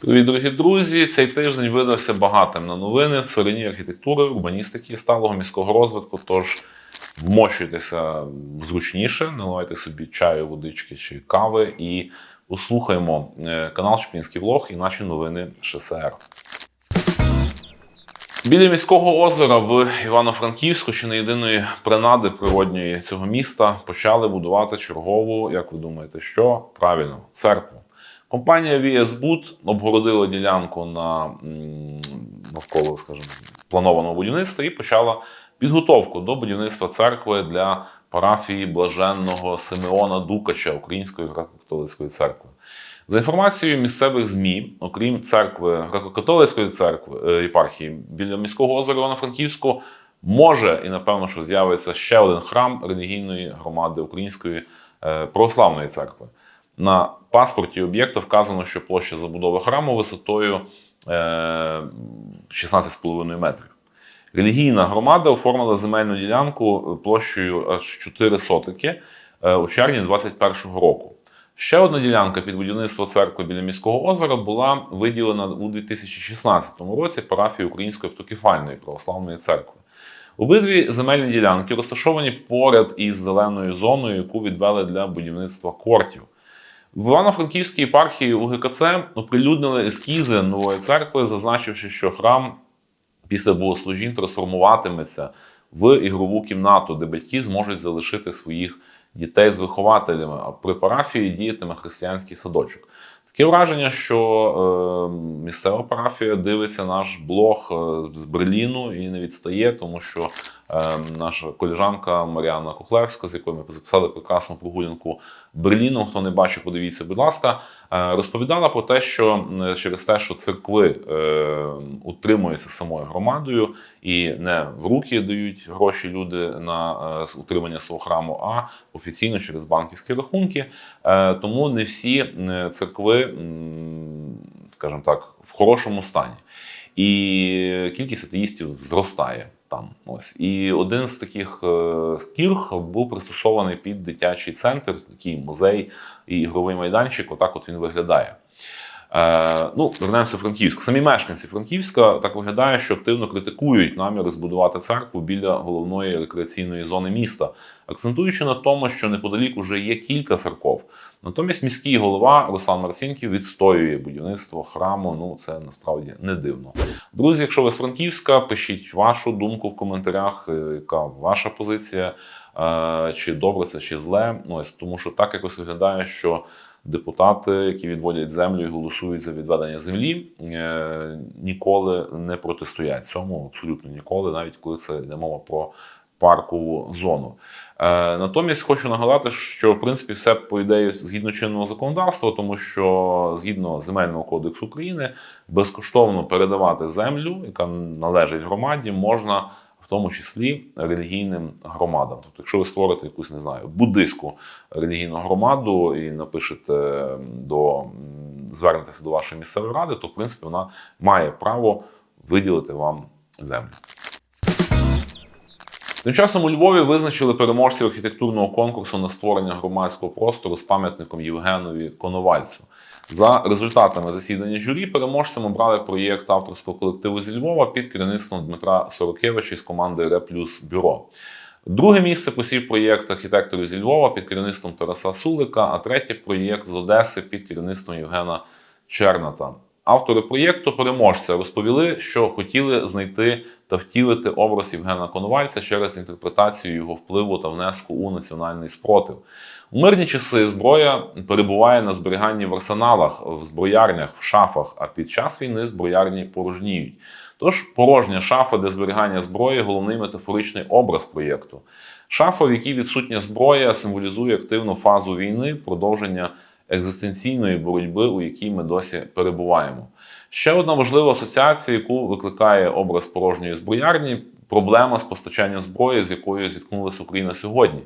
Привіт, дорогі друзі! Цей тиждень видався багатим на новини в царині архітектури, урбаністики сталого міського розвитку. Тож вмощуйтеся зручніше, наливайте собі чаю, водички чи кави і послухаємо е, канал Шпінський влог і наші новини ШСР. Біля міського озера в Івано-Франківську, чи не єдиної принади природньої цього міста, почали будувати чергову, як ви думаєте, що правильно, церкву. Компанія VS обгородила ділянку на навколо, скажімо, планованого будівництва і почала підготовку до будівництва церкви для парафії блаженного Симеона Дукача Української греко-католицької церкви. За інформацією місцевих ЗМІ, окрім церкви греко-католицької церкви е, єпархії біля міського озера Івано-Франківську, може і напевно, що з'явиться ще один храм релігійної громади Української е, православної церкви. На паспорті об'єкта вказано, що площа забудови храму висотою е, 16,5 метрів. Релігійна громада оформила земельну ділянку площею аж 4 сотики е, у червні 2021 року. Ще одна ділянка під будівництво церкви біля міського озера була виділена у 2016 році парафії Української автокефальної православної церкви. Обидві земельні ділянки розташовані поряд із зеленою зоною, яку відвели для будівництва кортів. В Івано-Франківській єпархії УГКЦ оприлюднили ескізи нової церкви, зазначивши, що храм після богослужінь трансформуватиметься в ігрову кімнату, де батьки зможуть залишити своїх дітей з вихователями, а при парафії діятиме християнський садочок. Таке враження, що е, місцева парафія дивиться наш блог е, з Берліну і не відстає, тому що е, наша коліжанка Маріана Кухлевська, з якою ми записали прекрасну прогулянку Берліном. Хто не бачив, подивіться, будь ласка, розповідала про те, що е, через те, що церкви е, утримуються самою громадою і не в руки дають гроші люди на е, утримання свого храму, а офіційно через банківські рахунки. Е, Тому не всі е, церкви, скажімо так, в хорошому стані. І кількість атеїстів зростає там. Ось. І один з таких е, кірх був пристосований під дитячий центр, такий музей і ігровий майданчик. Отак от він виглядає. Е, ну, вернемося в Франківськ. Самі мешканці Франківська так виглядає, що активно критикують наміри збудувати церкву біля головної рекреаційної зони міста, акцентуючи на тому, що неподалік уже є кілька церков. Натомість міський голова Руслан Марцінків відстоює будівництво храму. Ну це насправді не дивно. Друзі, якщо ви з Франківська, пишіть вашу думку в коментарях, е, яка ваша позиція, е, чи добре це, чи зле. Ну, ось тому що так якось виглядає, що депутати, які відводять землю і голосують за відведення землі, е, ніколи не протистоять цьому, абсолютно ніколи, навіть коли це йде мова про паркову зону. Е, Натомість хочу нагадати, що в принципі все по ідеї згідно чинного законодавства, тому що згідно земельного кодексу України безкоштовно передавати землю, яка належить громаді, можна. В тому числі релігійним громадам. Тобто, якщо ви створите якусь, не знаю, буддийську релігійну громаду і напишете до звернетеся до вашої місцевої ради, то в принципі вона має право виділити вам землю. Тим часом у Львові визначили переможців архітектурного конкурсу на створення громадського простору з пам'ятником Євгенові Коновальцю. За результатами засідання журі переможцем обрали проєкт авторського колективу зі Львова під керівництвом Дмитра Сорокевича із команди Реплюс Бюро. Друге місце посів проєкт архітекторів зі Львова під керівництвом Тараса Сулика, а третє проєкт з Одеси під керівництвом Євгена Черната. Автори проєкту переможця розповіли, що хотіли знайти та втілити образ Євгена Коновальця через інтерпретацію його впливу та внеску у національний спротив. У мирні часи зброя перебуває на зберіганні в арсеналах, в зброярнях, в шафах, а під час війни зброярні порожніють. Тож порожня шафа для зберігання зброї головний метафоричний образ проєкту. Шафа, в якій відсутня зброя, символізує активну фазу війни, продовження екзистенційної боротьби, у якій ми досі перебуваємо. Ще одна важлива асоціація, яку викликає образ порожньої зброярні проблема з постачанням зброї, з якою зіткнулася Україна сьогодні.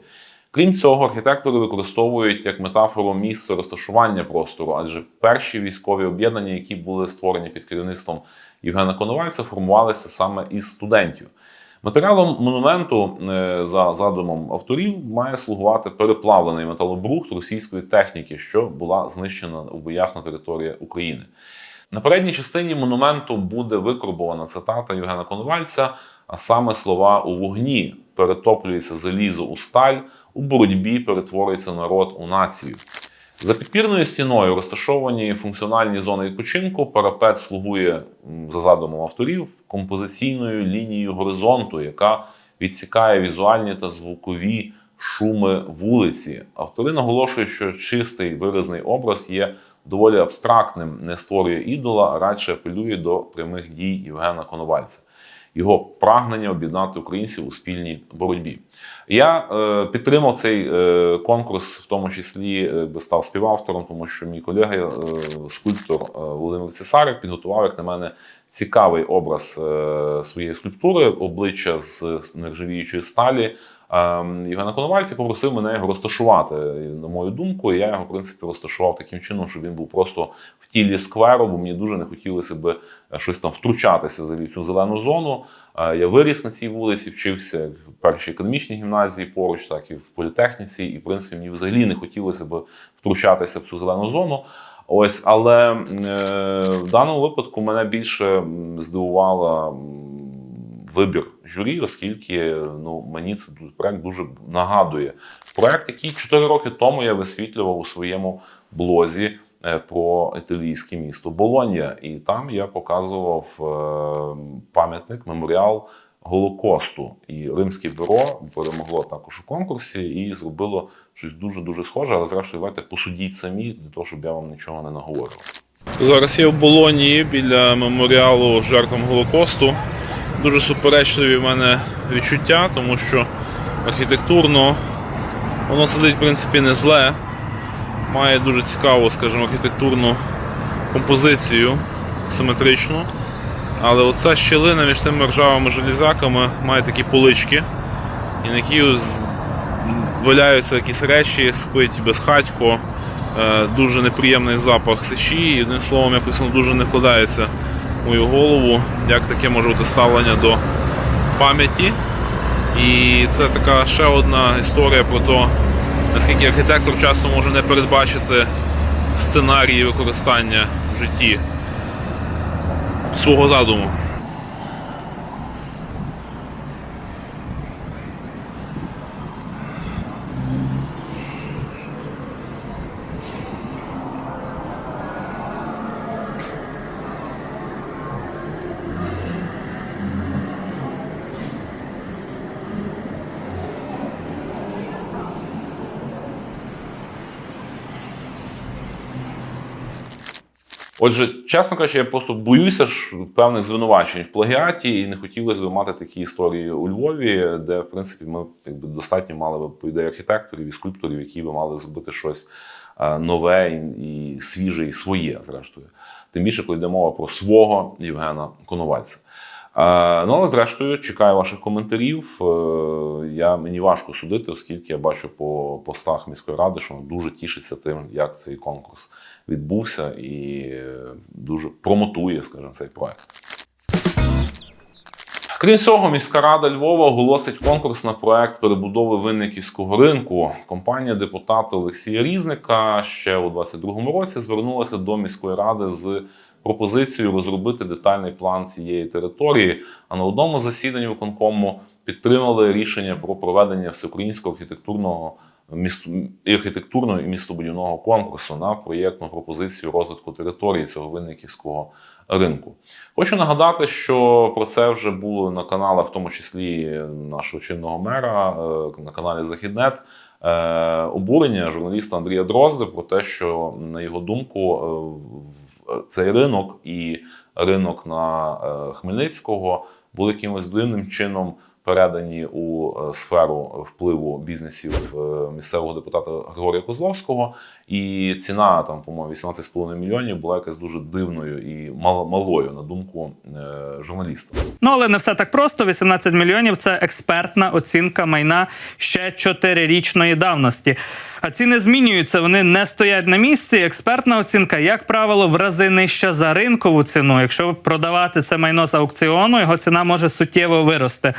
Крім цього, архітектори використовують як метафору місце розташування простору, адже перші військові об'єднання, які були створені під керівництвом Євгена Коновальця, формувалися саме із студентів. Матеріалом монументу, е, за задумом авторів, має слугувати переплавлений металобрухт російської техніки, що була знищена у боях на території України. На передній частині монументу буде викорбована цитата Євгена Коновальця, а саме слова у вогні перетоплюється залізо у сталь, у боротьбі перетворюється народ у націю. За підпірною стіною розташовані функціональні зони відпочинку. Парапет слугує за задумом авторів композиційною лінією горизонту, яка відсікає візуальні та звукові шуми вулиці. Автори наголошують, що чистий виразний образ є доволі абстрактним, не створює ідола, а радше апелює до прямих дій Євгена Коновальця. Його прагнення об'єднати українців у спільній боротьбі. Я е, підтримав цей е, конкурс, в тому числі е, став співавтором, тому що мій колега, е, скульптор е, Володимир Цесарик, підготував, як на мене, цікавий образ е, своєї скульптури, обличчя з нержавіючої сталі. Е, Євгена Коновальця попросив мене його розташувати. На мою думку, я його в принципі розташував таким чином, щоб він був просто в тілі скверу, бо мені дуже не хотілося би е, щось там втручатися в цю зелену зону. Е, Я виріс на цій вулиці, вчився в першій економічній гімназії поруч, так і в політехніці. І в принципі мені взагалі не хотілося б втручатися в цю зелену зону. Ось, але е, в даному випадку мене більше здивувала вибір журі, оскільки ну мені це проект дуже нагадує проект, який 4 роки тому я висвітлював у своєму блозі е, про італійське місто Болонья. І там я показував е, пам'ятник, меморіал Голокосту. І Римське бюро перемогло також у конкурсі і зробило щось дуже дуже схоже. Але зрештою, давайте посудіть самі для того, щоб я вам нічого не наговорював. Зараз я в Болонії біля меморіалу жертвам Голокосту. Дуже суперечливі в мене відчуття, тому що архітектурно воно сидить, в принципі, не зле. Має дуже цікаву, скажімо, архітектурну композицію симетричну. Але оця щілина між тими ржавими железяками має такі полички, і на які валяються якісь речі, спить безхатько. Е, дуже неприємний запах сечі, і одним словом, якось воно дуже не вкладається мою голову, як таке може бути ставлення до пам'яті. І це така ще одна історія про те, наскільки архітектор часто може не передбачити сценарії використання в житті свого задуму. Отже, чесно кажучи, я просто боюся ж певних звинувачень в плагіаті, і не хотілося б мати такі історії у Львові, де, в принципі, ми якби достатньо мали б по ідеї архітекторів і скульпторів, які би мали зробити щось е, нове і, свіже, і своє, зрештою. Тим більше, коли йде мова про свого Євгена Коновальця. Е, Ну, але зрештою, чекаю ваших коментарів. Е, Я, мені важко судити, оскільки я бачу по постах міської ради, що вона дуже тішиться тим, як цей конкурс відбувся і е, дуже промотує, скажімо, цей проект. Крім цього, міська рада Львова оголосить конкурс на проект перебудови винниківського ринку. Компанія депутата Олексія Різника ще у 2022 році звернулася до міської ради з пропозицією розробити детальний план цієї території. А на одному засіданні виконкому підтримали рішення про проведення всеукраїнського архітектурного місту архітектурного і містобудівного конкурсу на проєктну пропозицію розвитку території цього винниківського ринку. Хочу нагадати, що про це вже було на каналах, в тому числі нашого чинного мера, е, на каналі Західнет. е, Обурення журналіста Андрія Дрозда про те, що на його думку е, в- цей ринок і ринок на е, Хмельницького були якимось дивним чином передані у е, сферу впливу бізнесів е, місцевого депутата Григорія Козловського. І ціна там, по-моєму, 18,5 мільйонів була якась дуже дивною і мал- малою, на думку журналіста. Ну, але не все так просто. 18 мільйонів це експертна оцінка майна ще 4-річної давності. А ціни змінюються, вони не стоять на місці. Експертна оцінка, як правило, в рази нижча за ринкову ціну. Якщо продавати це майно з аукціону, його ціна може суттєво вирости.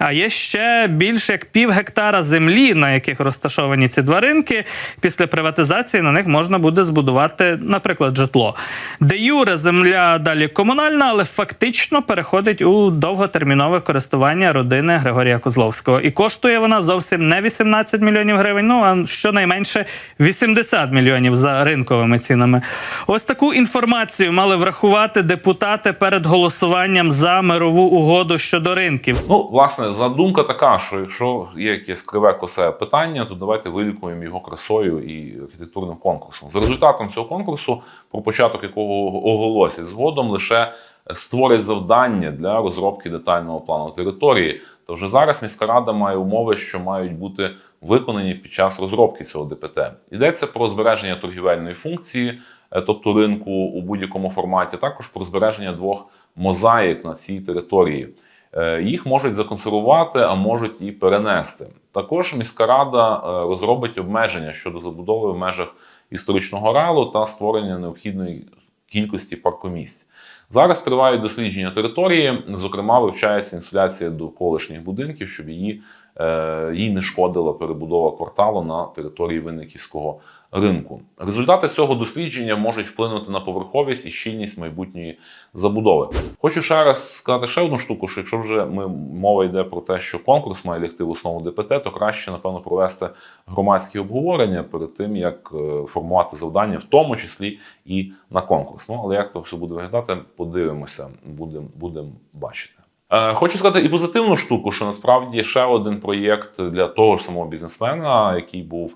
А є ще більше як пів гектара землі, на яких розташовані ці два ринки. Після приватизації на них можна буде збудувати, наприклад, житло. Де юре земля далі комунальна, але фактично переходить у довготермінове користування родини Григорія Козловського. І коштує вона зовсім не 18 мільйонів гривень, ну а щонайменше 80 мільйонів за ринковими цінами. Ось таку інформацію мали врахувати депутати перед голосуванням за мирову угоду щодо ринків. Ну, власне, задумка така, що якщо є якесь криве косе питання, то давайте вилікуємо його красою і архітектурним конкурсом. За результатом цього конкурсу, про початок якого оголосять згодом, лише створять завдання для розробки детального плану території. То вже зараз міська рада має умови, що мають бути виконані під час розробки цього ДПТ. Йдеться про збереження торгівельної функції, е, тобто ринку у будь-якому форматі, також про збереження двох мозаїк на цій території. Е, Їх можуть законсервувати, а можуть і перенести. Також міська рада е, розробить обмеження щодо забудови в межах історичного ареалу та створення необхідної кількості паркомісць. Зараз тривають дослідження території, зокрема, вивчається інсуляція довколишніх будинків, щоб її, е, їй не шкодила перебудова кварталу на території Винниківського ринку. Результати цього дослідження можуть вплинути на поверховість і щільність майбутньої забудови. Хочу ще раз сказати ще одну штуку: що якщо вже ми мова йде про те, що конкурс має лягти в основу ДПТ, то краще напевно провести громадські обговорення перед тим, як е, формувати завдання, в тому числі і на конкурс. Ну але як то все буде виглядати, подивимося, будемо будем бачити. Е, Хочу сказати і позитивну штуку, що насправді ще один проєкт для того ж самого бізнесмена, який був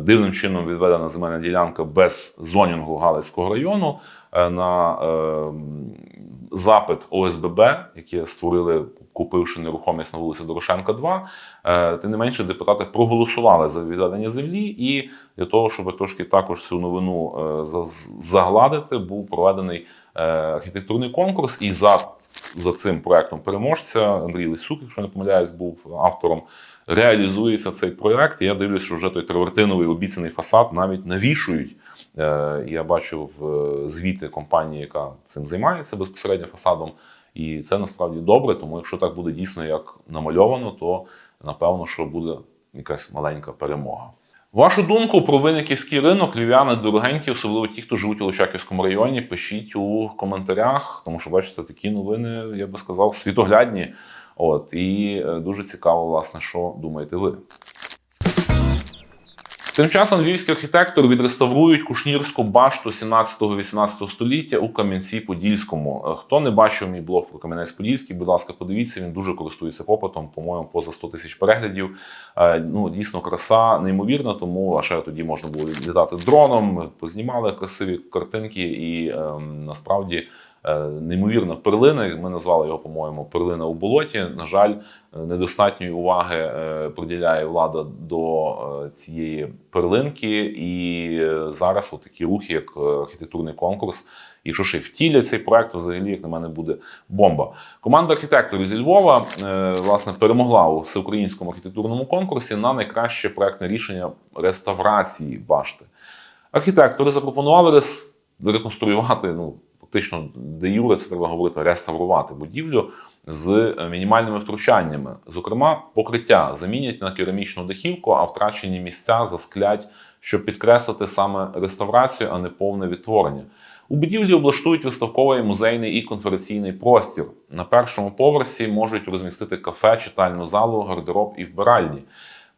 дивним чином відведена земельна ділянка без зонінгу Галицького району е, на е, запит ОСББ, яке створили, купивши нерухомість на вулиці Дорошенка 2. Е, Тим не менше, депутати проголосували за відведення землі, і для того, щоб трошки також цю новину е, загладити, був проведений е, архітектурний конкурс. І за, за цим проектом переможця Андрій Лисюк, якщо не помиляюсь, був автором. Реалізується цей проект. Я дивлюсь, що вже той тривертиновий обіцяний фасад навіть навішують. Е, Я бачив е, звіти компанії, яка цим займається безпосередньо фасадом. І це насправді добре, тому якщо так буде дійсно як намальовано, то напевно, що буде якась маленька перемога. Вашу думку про виниківський ринок, львів'яни дорогенькі, особливо ті, хто живуть у Личаківському районі, пишіть у коментарях, тому що бачите, такі новини, я би сказав, світоглядні. От і е, дуже цікаво, власне, що думаєте ви. Тим часом львівські архітектори відреставрують Кушнірську башту 17-18 століття у Кам'янці-Подільському. Е, Хто не бачив мій блог про Кам'янець-Подільський, будь ласка, подивіться, він дуже користується попитом, по-моєму, поза 100 тисяч переглядів. Е, Ну, дійсно, краса неймовірна, тому а ще тоді можна було літати дроном, познімали красиві картинки, і ем, насправді неймовірна перлина. Ми назвали його, по-моєму, перлина у болоті. На жаль, е, недостатньої уваги е, приділяє влада до е, цієї перлинки, і е, зараз такі рухи, як е, архітектурний конкурс. Якщо ще й втілять цей проект, взагалі, як на мене, буде бомба. Команда архітекторів зі Львова е, власне перемогла у всеукраїнському архітектурному конкурсі на найкраще проектне рішення реставрації башти. Архітектори запропонували реконструювати, ну фактично, де юре це треба говорити, реставрувати будівлю з мінімальними втручаннями. Зокрема, покриття замінять на керамічну дахівку, а втрачені місця засклять, щоб підкреслити саме реставрацію, а не повне відтворення. У будівлі облаштують виставковий музейний і конференційний простір. На першому поверсі можуть розмістити кафе, читальну залу, гардероб і вбиральні.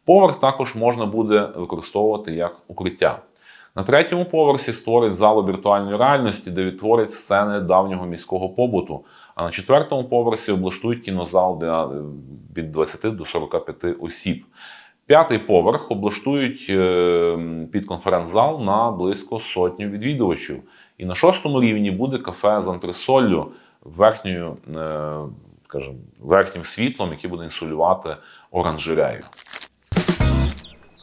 Поверх також можна буде використовувати як укриття. На третьому поверсі створять залу віртуальної реальності, де відтворять сцени давнього міського побуту. А на четвертому поверсі облаштують кінозал для е, від 20 до 45 осіб. П'ятий поверх облаштують е, під конференц-зал на близько сотню відвідувачів. І на шостому рівні буде кафе з антресоллю верхньою, е, скажімо, верхнім світлом, який буде інсулювати оранжерею.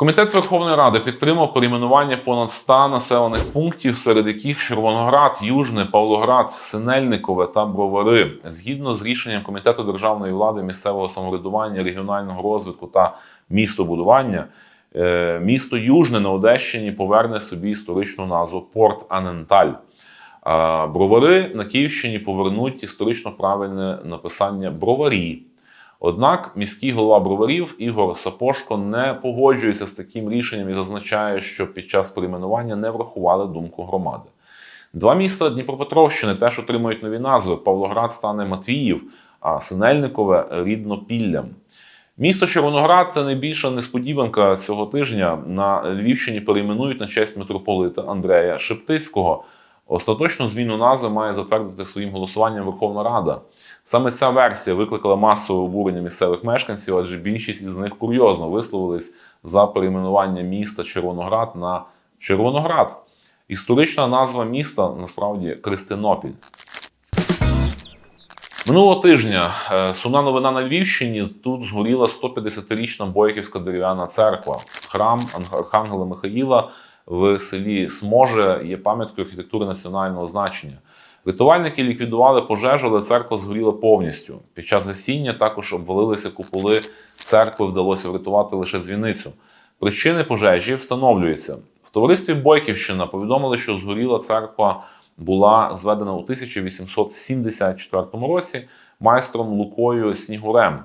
Комітет Верховної Ради підтримав перейменування понад 100 населених пунктів, серед яких Червоноград, Южне, Павлоград, Синельникове та Бровари. Згідно з рішенням Комітету державної влади, місцевого самоврядування, регіонального розвитку та містобудування, е, місто Южне на Одещині поверне собі історичну назву Порт Аненталь. Бровари на Київщині повернуть історично правильне написання Броварі. Однак міський голова броварів Ігор Сапошко не погоджується з таким рішенням і зазначає, що під час перейменування не врахували думку громади. Два міста Дніпропетровщини теж отримують нові назви. Павлоград стане Матвіїв, а Синельникове Ріднопіллям. Місто Червоноград це найбільша несподіванка цього тижня. На Львівщині перейменують на честь митрополита Андрея Шептицького. Остаточну зміну назви має затвердити своїм голосуванням Верховна Рада. Саме ця версія викликала масове обурення місцевих мешканців, адже більшість із них курйозно висловились за перейменування міста Червоноград на Червоноград. Історична назва міста насправді Кристинопіль. Минулого тижня е, сумна новина на Львівщині. Тут згоріла 150-річна Бойківська дерев'яна церква. Храм Архангела Михаїла в селі Сможе є пам'яткою архітектури національного значення. Рятувальники ліквідували пожежу, але церква згоріла повністю. Під час гасіння також обвалилися куполи церкви, вдалося врятувати лише дзвіницю. Причини пожежі встановлюються. В товаристві Бойківщина повідомили, що згоріла церква була зведена у 1874 році майстром Лукою Снігурем.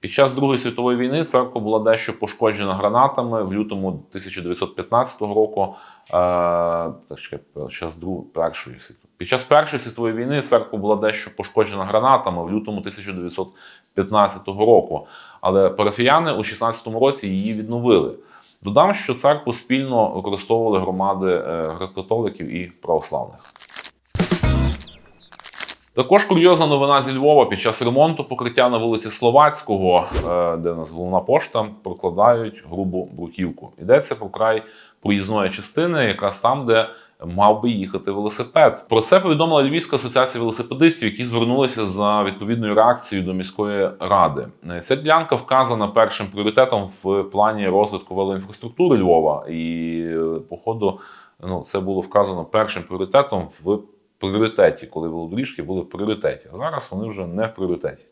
Під час Другої світової війни церква була дещо пошкоджена гранатами в лютому 1915 року. Е, під час першої світової. Війни церква була дещо пошкоджена гранатами в лютому 1915 року. Але парафіяни у 16 році її відновили. Додам, що церкву спільно використовували громади е, греко-католиків і православних. Також курйозна новина зі Львова під час ремонту покриття на вулиці Словацького, е, де у нас головна пошта, прокладають грубу бруківку. Йдеться про край проїзної частини, якраз там, де мав би їхати велосипед. Про це повідомила Львівська асоціація велосипедистів, які звернулися за відповідною реакцією до міської ради. Е, Ця ділянка вказана першим пріоритетом в плані розвитку велоінфраструктури Львова, і е, походу ну, це було вказано першим пріоритетом в пріоритеті, коли велодоріжки були в пріоритеті. А зараз вони вже не в пріоритеті.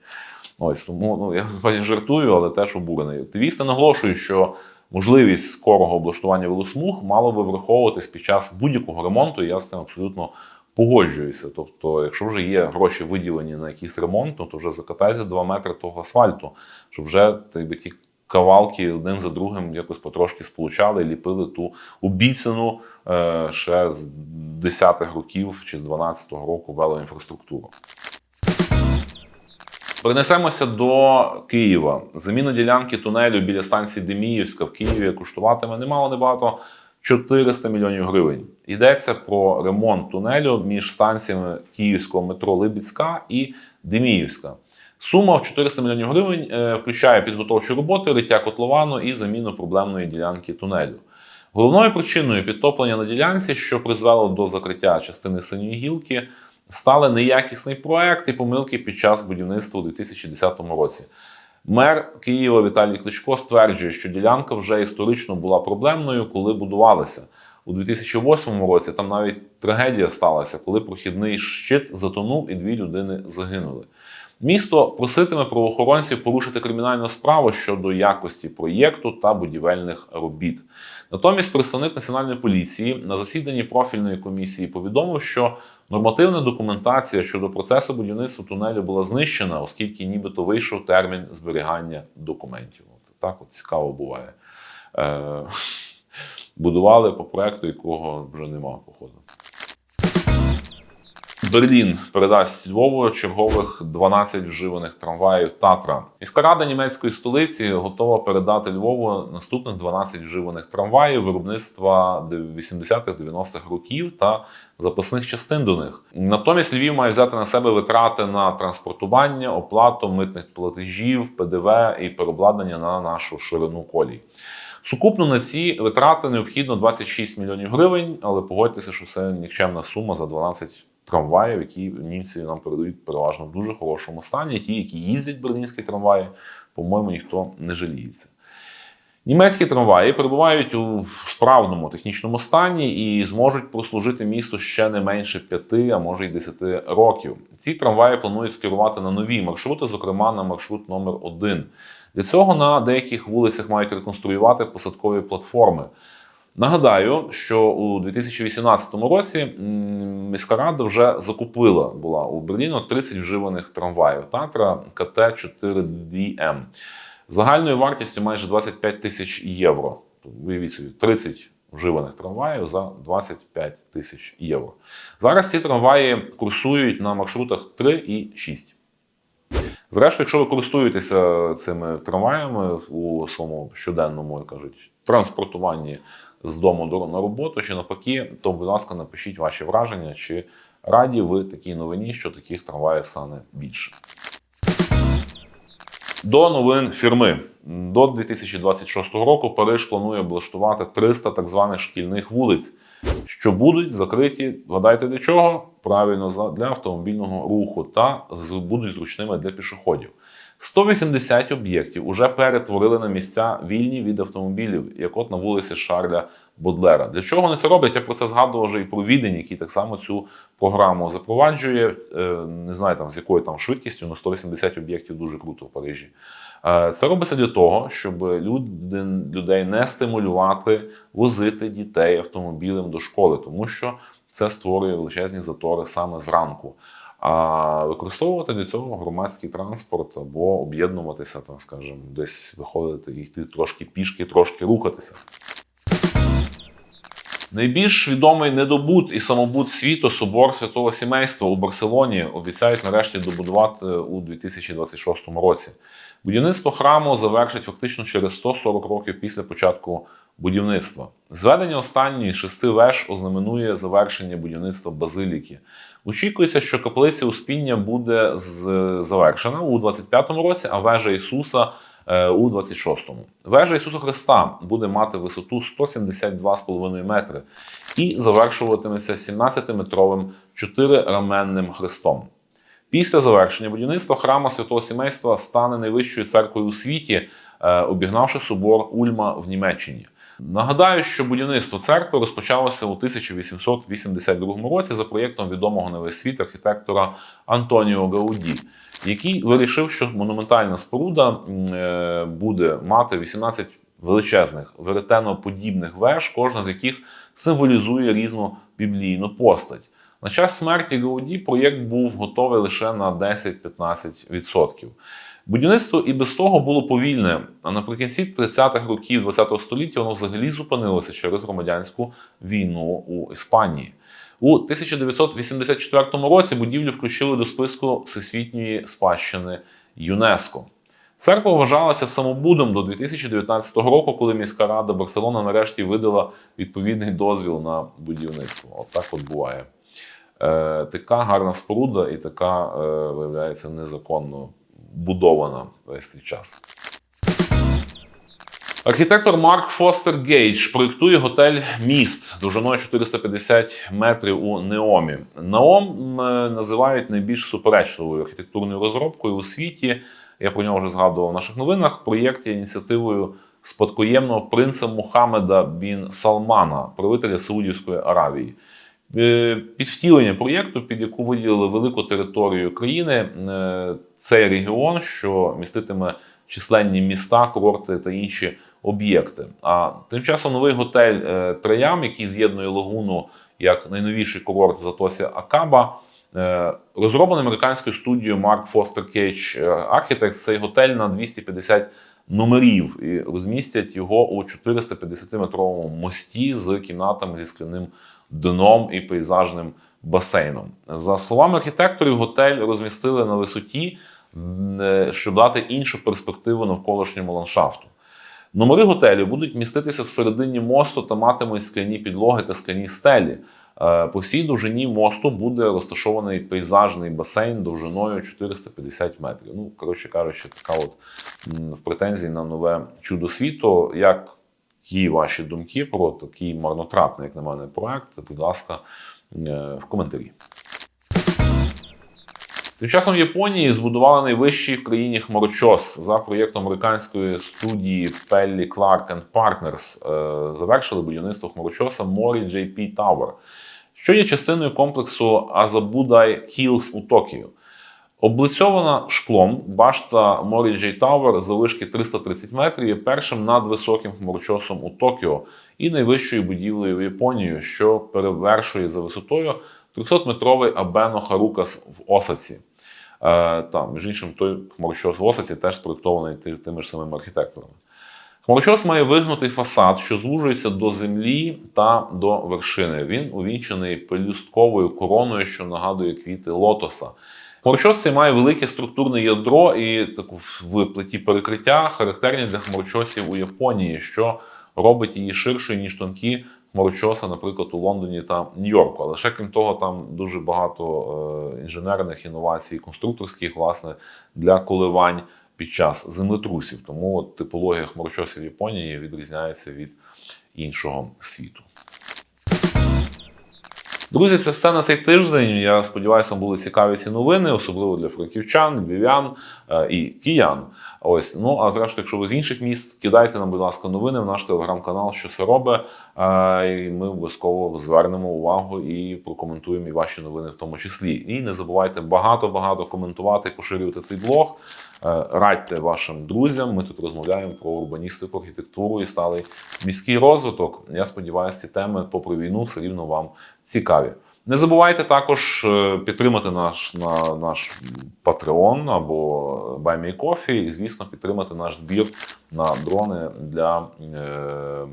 Ось тому ну я насправді жартую, але теж обурений. Активісти наголошують, що можливість скорого облаштування велосмуг мало би враховуватись під час будь-якого ремонту. І я з цим абсолютно погоджуюся. Тобто, якщо вже є гроші виділені на якийсь ремонт, ну, то вже закатайте 2 метри того асфальту, щоб вже ті кавалки один за другим якось потрошки сполучали і ліпили ту обіцяну е, ще з 10-х років чи з 12-го року велоінфраструктуру. Перенесемося до Києва. Заміна ділянки тунелю біля станції Деміївська в Києві коштуватиме немало небагато 400 мільйонів гривень. Йдеться про ремонт тунелю між станціями Київського метро Либіцька і Деміївська. Сума в 400 мільйонів гривень е, включає підготовчі роботи, риття котловану і заміну проблемної ділянки тунелю. Головною причиною підтоплення на ділянці, що призвело до закриття частини синьої гілки, стали неякісний проект і помилки під час будівництва у 2010 році. Мер Києва Віталій Кличко стверджує, що ділянка вже історично була проблемною, коли будувалася. У 2008 році там навіть трагедія сталася, коли прохідний щит затонув і дві людини загинули. Місто проситиме правоохоронців порушити кримінальну справу щодо якості проєкту та будівельних робіт. Натомість представник національної поліції на засіданні профільної комісії повідомив, що нормативна документація щодо процесу будівництва тунелю була знищена, оскільки нібито вийшов термін зберігання документів. Так от цікаво буває. Е, будували по проекту, якого вже нема, походу. Берлін передасть Львову чергових 12 вживаних трамваїв Татра. Міська рада німецької столиці готова передати Львову наступних 12 вживаних трамваїв виробництва 80-х-90-х років та запасних частин до них. Натомість Львів має взяти на себе витрати на транспортування, оплату митних платежів, ПДВ і переобладнання на нашу ширину колій. Сукупно на ці витрати необхідно 26 мільйонів гривень, але погодьтеся, що це нікчемна сума за 12 трамваїв, які німці нам передають переважно в дуже хорошому стані. Ті, які їздять берлінські трамваї, по-моєму, ніхто не жаліється. Німецькі трамваї перебувають у справному технічному стані і зможуть прослужити місту ще не менше 5, а може й 10 років. Ці трамваї планують скерувати на нові маршрути, зокрема на маршрут номер 1 Для цього на деяких вулицях мають реконструювати посадкові платформи. Нагадаю, що у 2018 році міська рада вже закупила була у Берліну 30 вживаних трамваїв Татра КТ-4DM загальною вартістю майже 25 тисяч євро. Уявіть собі, 30 вживаних трамваїв за 25 тисяч євро. Зараз ці трамваї курсують на маршрутах 3 і 6. Зрештою, якщо ви користуєтеся цими трамваями у своєму щоденному, як кажуть, транспортуванні з дому до на роботу чи навпаки, то, будь ласка, напишіть ваші враження, чи раді ви такій новині, що таких трамваїв стане більше. До новин фірми. До 2026 року Париж планує облаштувати 300 так званих шкільних вулиць, що будуть закриті, вгадайте для чого? Правильно, для автомобільного руху та будуть зручними для пішоходів. 180 об'єктів уже перетворили на місця вільні від автомобілів, як от на вулиці Шарля Бодлера. Для чого вони це роблять? Я про це згадував вже і про Відень, який так само цю програму запроваджує. Е, Не знаю там з якою там швидкістю, але 180 об'єктів дуже круто в Парижі. Е, Це робиться для того, щоб люди, людей не стимулювати возити дітей автомобілем до школи, тому що це створює величезні затори саме зранку. А використовувати для цього громадський транспорт або об'єднуватися, там, скажімо, десь виходити і йти трошки пішки, трошки рухатися. Найбільш відомий недобут і самобут світу собор святого сімейства у Барселоні обіцяють нарешті добудувати у 2026 році. Будівництво храму завершить фактично через 140 років після початку будівництва. Зведення останньої шести веж ознаменує завершення будівництва базиліки. Очікується, що каплиця Успіння буде завершена у 25-му році, а вежа Ісуса е, у 26-му. Вежа Ісуса Христа буде мати висоту 172,5 метри і завершуватиметься 17-метровим чотирираменним хрестом. Після завершення будівництва храма святого сімейства стане найвищою церквою у світі, е, обігнавши собор Ульма в Німеччині. Нагадаю, що будівництво церкви розпочалося у 1882 році за проєктом відомого на весь світ архітектора Антоніо Гауді, який вирішив, що монументальна споруда е, буде мати 18 величезних веретеноподібних веж, кожна з яких символізує різну біблійну постать. На час смерті Гауді проєкт був готовий лише на 10-15%. Будівництво і без того було повільне, а наприкінці 30-х років ХХ століття воно взагалі зупинилося через громадянську війну у Іспанії. У 1984 році будівлю включили до списку всесвітньої спадщини ЮНЕСКО. Церква вважалася самобудом до 2019 року, коли міська рада Барселона нарешті видала відповідний дозвіл на будівництво. От так от буває. Е, така гарна споруда і така, е, виявляється, незаконно будована весь цей час. Архітектор Марк Фостер Гейдж проєктує готель Міст довжиною 450 метрів у Неомі. Неом е, називають найбільш суперечливою архітектурною розробкою у світі. Я про нього вже згадував в наших новинах. Проєкт є ініціативою спадкоємного принца Мухаммеда бін Салмана, правителя Саудівської Аравії. Е, Під втілення проєкту, під яку виділили велику територію країни, е, цей регіон, що міститиме численні міста, курорти та інші об'єкти. А тим часом новий готель е, Троям, який з'єднує лагуну як найновіший курорт в затосі Акаба, розроблений американською студією Mark Foster Cage Architects. Цей готель на 250 номерів і розмістять його у 450-метровому мості з кімнатами зі скляним дном і пейзажним басейном. За словами архітекторів, готель розмістили на висоті, е, щоб дати іншу перспективу навколишньому ландшафту. Номери готелю будуть міститися всередині мосту та матимуть скляні підлоги та скляні стелі. Е, По всій довжині мосту буде розташований пейзажний басейн довжиною 450 метрів. Ну, коротше кажучи, така от в претензії на нове чудо світу. Які ваші думки про такий марнотратний, як на мене, проект? Будь ласка, е, в коментарі. Тим часом в Японії збудували найвищий в країні хмарочос за проєктом американської студії Pelly Clark and Partners. Е, Завершили будівництво хмарочоса Mori JP Tower, що є частиною комплексу Азабудай Hills у Токіо. Облицьована шклом башта Mori J Tower завишки 330 метрів є першим надвисоким хмарочосом у Токіо і найвищою будівлею в Японії, що перевершує за висотою 300-метровий Абено Харукас в Осаці. Е, там, між іншим, той хмарочос в Осаці теж спроєктований ти- тими ж самими архітекторами. Хмарочос має вигнутий фасад, що звужується до землі та до вершини. Він увінчений пелюстковою короною, що нагадує квіти лотоса. Хмарочос цей має велике структурне ядро і таку в плиті перекриття, характерні для хмарочосів у Японії, що робить її ширшою, ніж тонкі хмарочоса, наприклад, у Лондоні та Нью-Йорку. Але ще крім того, там дуже багато е, інженерних інновацій, конструкторських, власне, для коливань під час землетрусів. Тому от типологія хмарочосів Японії відрізняється від іншого світу. Друзі, це все на цей тиждень. Я сподіваюся, вам були цікаві ці новини, особливо для франківчан, львів'ян е, і киян. Ось ну а зрештою, якщо ви з інших міст, кидайте нам, будь ласка, новини в наш телеграм-канал, що це робить. Е, ми обов'язково звернемо увагу і прокоментуємо і ваші новини в тому числі. І не забувайте багато-багато коментувати, поширювати цей блог. Е, Радьте вашим друзям. Ми тут розмовляємо про урбаністику, архітектуру і сталий міський розвиток. Я сподіваюся, ці теми, попри війну, все рівно вам цікаві. Не забувайте також е, підтримати наш, на, наш Patreon або Coffee і, звісно, підтримати наш збір на дрони для е,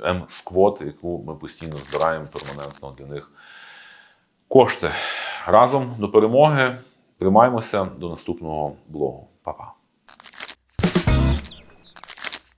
M-Squad, яку ми постійно збираємо перманентно для них кошти. Разом до перемоги. Тримаємося до наступного блогу. Па-па.